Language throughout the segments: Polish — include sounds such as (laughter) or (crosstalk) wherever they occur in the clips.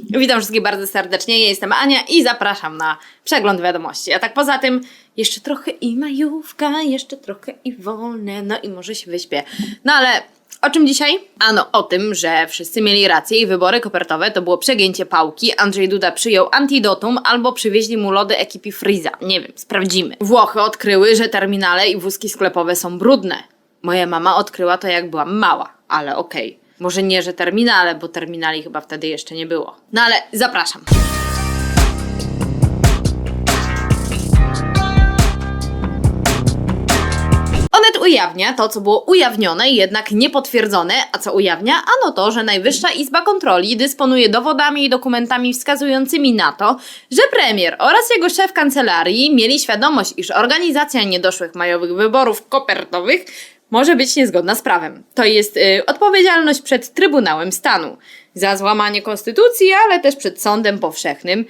Witam wszystkich bardzo serdecznie, ja jestem Ania i zapraszam na przegląd wiadomości. A tak poza tym, jeszcze trochę i majówka, jeszcze trochę i wolne, no i może się wyśpię. No ale o czym dzisiaj? Ano o tym, że wszyscy mieli rację i wybory kopertowe to było przegięcie pałki. Andrzej Duda przyjął antidotum albo przywieźli mu lody ekipy Freeza. Nie wiem, sprawdzimy. Włochy odkryły, że terminale i wózki sklepowe są brudne. Moja mama odkryła to jak byłam mała, ale okej. Może nie, że terminale, bo terminali chyba wtedy jeszcze nie było. No ale zapraszam. Onet ujawnia to, co było ujawnione, jednak niepotwierdzone, a co ujawnia? Ano to, że Najwyższa Izba Kontroli dysponuje dowodami i dokumentami wskazującymi na to, że premier oraz jego szef kancelarii mieli świadomość, iż organizacja niedoszłych majowych wyborów kopertowych może być niezgodna z prawem. To jest y, odpowiedzialność przed Trybunałem Stanu za złamanie konstytucji, ale też przed sądem powszechnym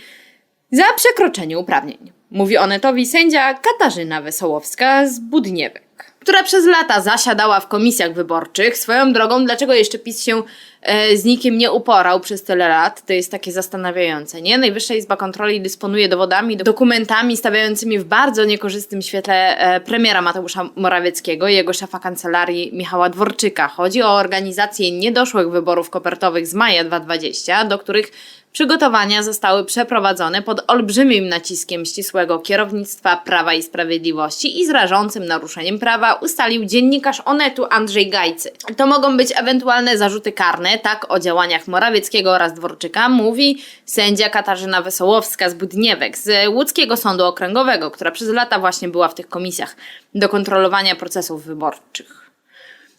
za przekroczenie uprawnień. Mówi Onetowi sędzia Katarzyna Wesołowska z Budniewek, która przez lata zasiadała w komisjach wyborczych. Swoją drogą, dlaczego jeszcze PiS się e, z nikim nie uporał przez tyle lat? To jest takie zastanawiające, nie? Najwyższa Izba Kontroli dysponuje dowodami, dokumentami stawiającymi w bardzo niekorzystnym świetle e, premiera Mateusza Morawieckiego i jego szefa kancelarii Michała Dworczyka. Chodzi o organizację niedoszłych wyborów kopertowych z maja 2020, do których Przygotowania zostały przeprowadzone pod olbrzymim naciskiem ścisłego kierownictwa Prawa i Sprawiedliwości i z rażącym naruszeniem prawa ustalił dziennikarz Onetu Andrzej Gajcy. To mogą być ewentualne zarzuty karne, tak o działaniach Morawieckiego oraz Dworczyka mówi sędzia Katarzyna Wesołowska z Budniewek z Łódzkiego Sądu Okręgowego, która przez lata właśnie była w tych komisjach do kontrolowania procesów wyborczych.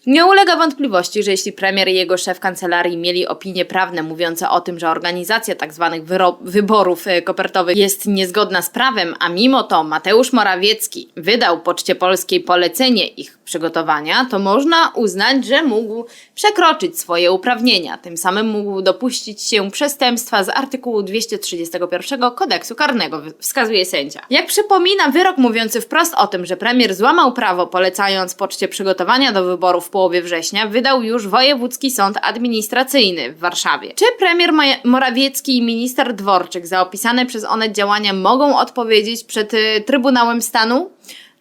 Nie ulega wątpliwości, że jeśli premier i jego szef kancelarii mieli opinie prawne mówiące o tym, że organizacja tzw. Wyro- wyborów e, kopertowych jest niezgodna z prawem, a mimo to Mateusz Morawiecki wydał Poczcie Polskiej polecenie ich przygotowania, to można uznać, że mógł przekroczyć swoje uprawnienia. Tym samym mógł dopuścić się przestępstwa z artykułu 231 kodeksu karnego, wskazuje sędzia. Jak przypomina wyrok mówiący wprost o tym, że premier złamał prawo polecając poczcie przygotowania do wyborów w połowie września, wydał już Wojewódzki Sąd Administracyjny w Warszawie. Czy premier Morawiecki i minister Dworczyk za opisane przez one działania mogą odpowiedzieć przed y, Trybunałem Stanu?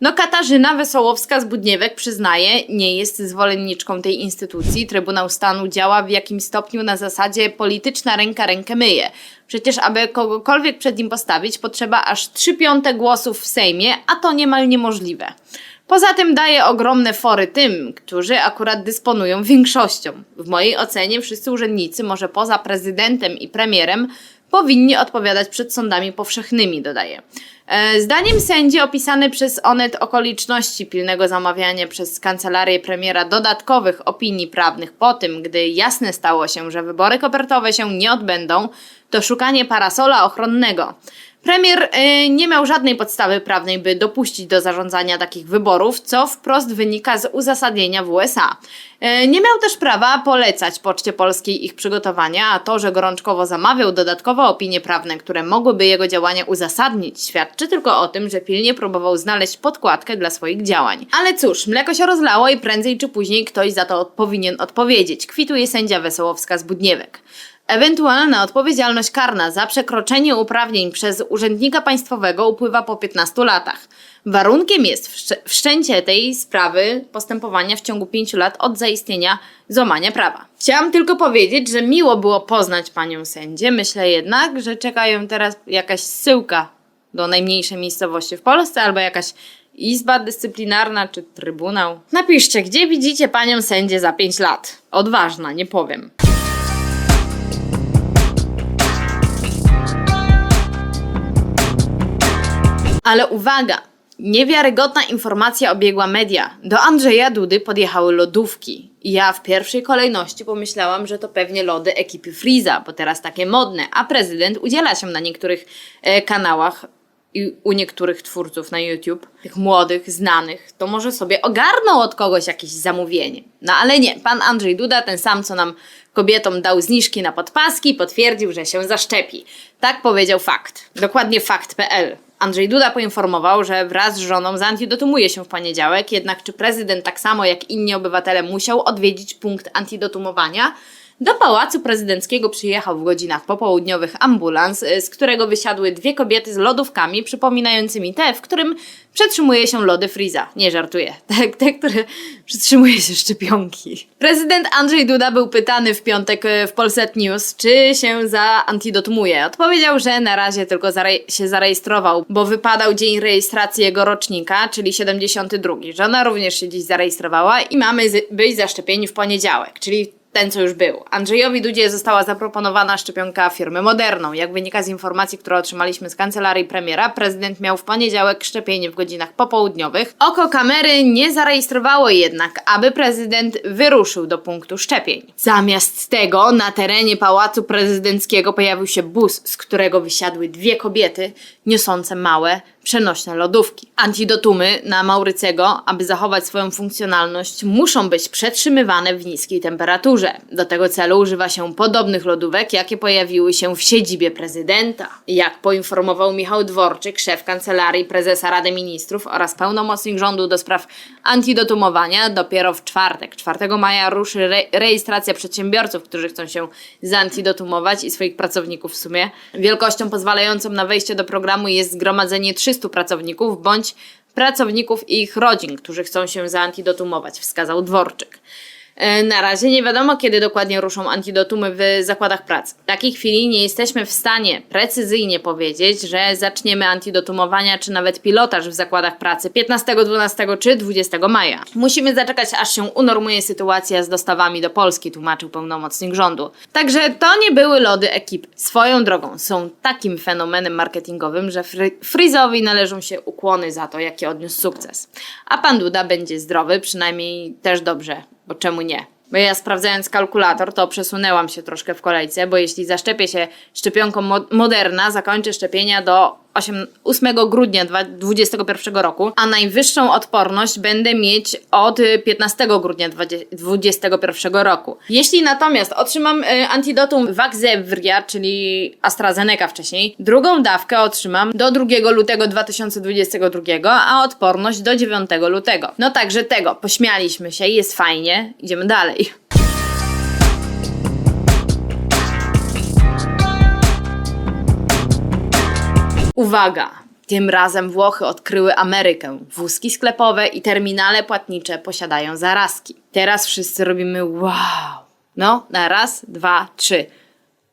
No Katarzyna Wesołowska z Budniewek przyznaje, nie jest zwolenniczką tej instytucji. Trybunał Stanu działa w jakimś stopniu na zasadzie polityczna ręka rękę myje. Przecież aby kogokolwiek przed nim postawić, potrzeba aż 3 piąte głosów w Sejmie, a to niemal niemożliwe. Poza tym daje ogromne fory tym, którzy akurat dysponują większością. W mojej ocenie wszyscy urzędnicy, może poza prezydentem i premierem, powinni odpowiadać przed sądami powszechnymi, dodaje. E, Zdaniem sędzi opisane przez Onet okoliczności pilnego zamawiania przez kancelarię premiera dodatkowych opinii prawnych po tym, gdy jasne stało się, że wybory kopertowe się nie odbędą, to szukanie parasola ochronnego. Premier y, nie miał żadnej podstawy prawnej, by dopuścić do zarządzania takich wyborów, co wprost wynika z uzasadnienia w USA. Y, nie miał też prawa polecać Poczcie Polskiej ich przygotowania, a to, że gorączkowo zamawiał dodatkowe opinie prawne, które mogłyby jego działania uzasadnić, świadczy tylko o tym, że pilnie próbował znaleźć podkładkę dla swoich działań. Ale cóż, mleko się rozlało i prędzej czy później ktoś za to powinien odpowiedzieć, kwituje sędzia Wesołowska z Budniewek. Ewentualna odpowiedzialność karna za przekroczenie uprawnień przez urzędnika państwowego upływa po 15 latach. Warunkiem jest wszczę- wszczęcie tej sprawy postępowania w ciągu 5 lat od zaistnienia złamania prawa. Chciałam tylko powiedzieć, że miło było poznać panią sędzię. Myślę jednak, że czeka ją teraz jakaś zsyłka do najmniejszej miejscowości w Polsce albo jakaś izba dyscyplinarna czy trybunał. Napiszcie, gdzie widzicie panią sędzię za 5 lat. Odważna, nie powiem. Ale uwaga! Niewiarygodna informacja obiegła media. Do Andrzeja Dudy podjechały lodówki. Ja w pierwszej kolejności pomyślałam, że to pewnie lody ekipy Freeza, bo teraz takie modne, a prezydent udziela się na niektórych e, kanałach i u niektórych twórców na YouTube, tych młodych, znanych, to może sobie ogarnął od kogoś jakieś zamówienie. No ale nie, pan Andrzej Duda, ten sam, co nam kobietom dał zniżki na podpaski, potwierdził, że się zaszczepi. Tak powiedział fakt. Dokładnie fakt.pl. Andrzej Duda poinformował, że wraz z żoną zantidotumuje się w poniedziałek, jednak czy prezydent tak samo jak inni obywatele musiał odwiedzić punkt antidotumowania? Do pałacu prezydenckiego przyjechał w godzinach popołudniowych ambulans, y, z którego wysiadły dwie kobiety z lodówkami przypominającymi te, w którym przetrzymuje się lody Friza. Nie żartuję. (laughs) Te, te które przytrzymuje się szczepionki. Prezydent Andrzej Duda był pytany w piątek y, w Polsat News, czy się zaantidotumuje. Odpowiedział, że na razie tylko zare- się zarejestrował, bo wypadał dzień rejestracji jego rocznika, czyli 72. Żona również się dziś zarejestrowała i mamy być zaszczepieni w poniedziałek, czyli ten, co już był. Andrzejowi Dudzie została zaproponowana szczepionka firmy Moderną. Jak wynika z informacji, które otrzymaliśmy z kancelarii premiera, prezydent miał w poniedziałek szczepienie w godzinach popołudniowych. Oko kamery nie zarejestrowało jednak, aby prezydent wyruszył do punktu szczepień. Zamiast tego na terenie Pałacu Prezydenckiego pojawił się bus, z którego wysiadły dwie kobiety niosące małe, przenośne lodówki. Antidotumy na Maurycego, aby zachować swoją funkcjonalność, muszą być przetrzymywane w niskiej temperaturze. Do tego celu używa się podobnych lodówek, jakie pojawiły się w siedzibie prezydenta. Jak poinformował Michał Dworczyk, szef kancelarii prezesa Rady Ministrów oraz pełnomocnik rządu do spraw antidotumowania, dopiero w czwartek, 4 maja ruszy re rejestracja przedsiębiorców, którzy chcą się zaantidotumować i swoich pracowników w sumie. Wielkością pozwalającą na wejście do programu jest zgromadzenie 300 pracowników bądź pracowników i ich rodzin, którzy chcą się zaantidotumować, wskazał Dworczyk. E, Na razie nie wiadomo, kiedy dokładnie ruszą antidotumy w zakładach pracy. W takiej chwili nie jesteśmy w stanie precyzyjnie powiedzieć, że zaczniemy antidotumowania czy nawet pilotaż w zakładach pracy 15, 12 czy 20 maja. Musimy zaczekać, aż się unormuje sytuacja z dostawami do Polski, tłumaczył pełnomocnik rządu. Także to nie były lody ekipy. Swoją drogą są takim fenomenem marketingowym, że Frizowi należą się ukłony za to, jaki odniósł sukces. A pan Duda będzie zdrowy, przynajmniej też dobrze, bo czemu nie? Bo ja sprawdzając kalkulator, to przesunęłam się troszkę w kolejce, bo jeśli zaszczepię się szczepionką mo- Moderna, zakończę szczepienia do 8, 8 grudnia 2021 roku, a najwyższą odporność będę mieć od y, 15 grudnia 2021 roku. Jeśli natomiast otrzymam y, antidotum Vaxzevria, czyli AstraZeneca wcześniej, drugą dawkę otrzymam do 2 lutego 2022, a odporność do 9 lutego. No także tego, pośmialiśmy się, jest fajnie, idziemy dalej. Uwaga! Tym razem Włochy odkryły Amerykę. Wózki sklepowe i terminale płatnicze posiadają zarazki. Teraz wszyscy robimy wow. No, na raz, dwa, trzy.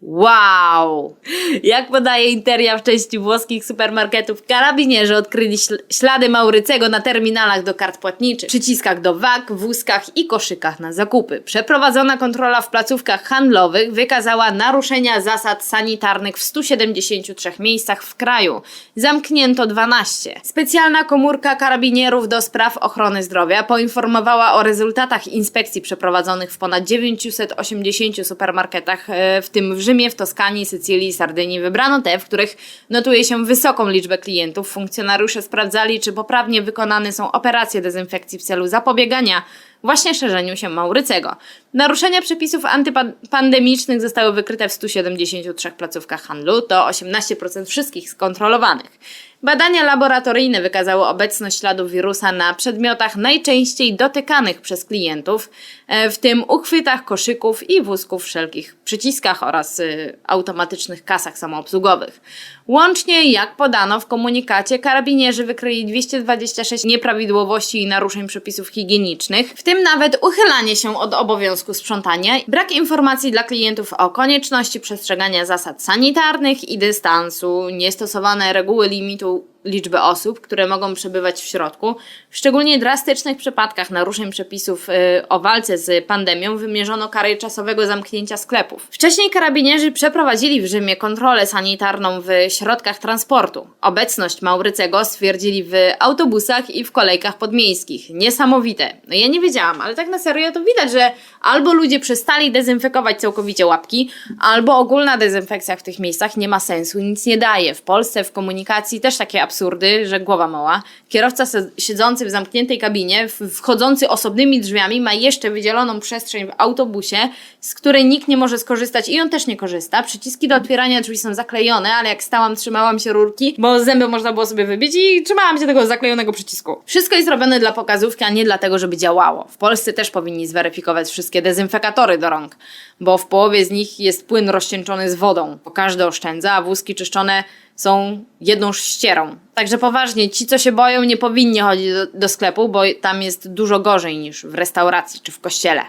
Wow! Jak podaje Interia w części włoskich supermarketów, karabinierzy odkryli śl- ślady Maurycego na terminalach do kart płatniczych, przyciskach do wag, wózkach i koszykach na zakupy. Przeprowadzona kontrola w placówkach handlowych wykazała naruszenia zasad sanitarnych w 173 miejscach w kraju. Zamknięto 12. Specjalna komórka karabinierów do spraw ochrony zdrowia poinformowała o rezultatach inspekcji przeprowadzonych w ponad 980 supermarketach, e, w tym w Rzymie, w Toskanii, Sycylii i Sardynii. Wybrano te, w których notuje się wysoką liczbę klientów. Funkcjonariusze sprawdzali, czy poprawnie wykonane są operacje dezynfekcji w celu zapobiegania właśnie szerzeniu się Maurycego. Naruszenia przepisów antypandemicznych zostały wykryte w 173 placówkach handlu, to 18% wszystkich skontrolowanych. Badania laboratoryjne wykazały obecność śladów wirusa na przedmiotach najczęściej dotykanych przez klientów, e, w tym uchwytach, koszyków i wózków, wszelkich przyciskach oraz y, automatycznych kasach samoobsługowych. Łącznie, jak podano w komunikacie, karabinierzy wykryli 226 nieprawidłowości i naruszeń przepisów higienicznych, w tym nawet uchylanie się od obowiązku sprzątania, brak informacji dla klientów o konieczności przestrzegania zasad sanitarnych i dystansu, niestosowane reguły limitu So liczby osób, które mogą przebywać w środku. W szczególnie drastycznych przypadkach naruszeń przepisów y, o walce z pandemią wymierzono karę czasowego zamknięcia sklepów. Wcześniej karabinierzy przeprowadzili w Rzymie kontrolę sanitarną w środkach transportu. Obecność Maurycego stwierdzili w autobusach i w kolejkach podmiejskich. Niesamowite. No ja nie wiedziałam, ale tak na serio to widać, że albo ludzie przestali dezynfekować całkowicie łapki, albo ogólna dezynfekcja w tych miejscach nie ma sensu, nic nie daje. W Polsce w komunikacji też takie absurdy, że głowa mała. Kierowca siedzący w zamkniętej kabinie, wchodzący osobnymi drzwiami, ma jeszcze wydzieloną przestrzeń w autobusie, z której nikt nie może skorzystać i on też nie korzysta. Przyciski do otwierania drzwi są zaklejone, ale jak stałam, trzymałam się rurki, bo zęby można było sobie wybić i trzymałam się tego zaklejonego przycisku. Wszystko jest robione dla pokazówki, a nie dlatego, żeby działało. W Polsce też powinni zweryfikować wszystkie dezynfekatory do rąk, bo w połowie z nich jest płyn rozcieńczony z wodą, bo każdy oszczędza, a wózki czyszczone są jedną ścierą. Także poważnie, ci co się boją nie powinni chodzić do, do sklepu, bo tam jest dużo gorzej niż w restauracji czy w kościele.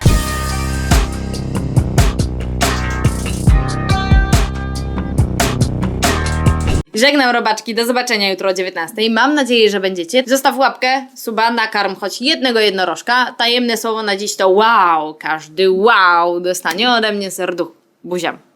Żegnam robaczki, do zobaczenia jutro o 19. Mam nadzieję, że będziecie. Zostaw łapkę, suba, nakarm choć jednego jednorożka. Tajemne słowo na dziś to wow. Każdy wow dostanie ode mnie serduch. Buziam.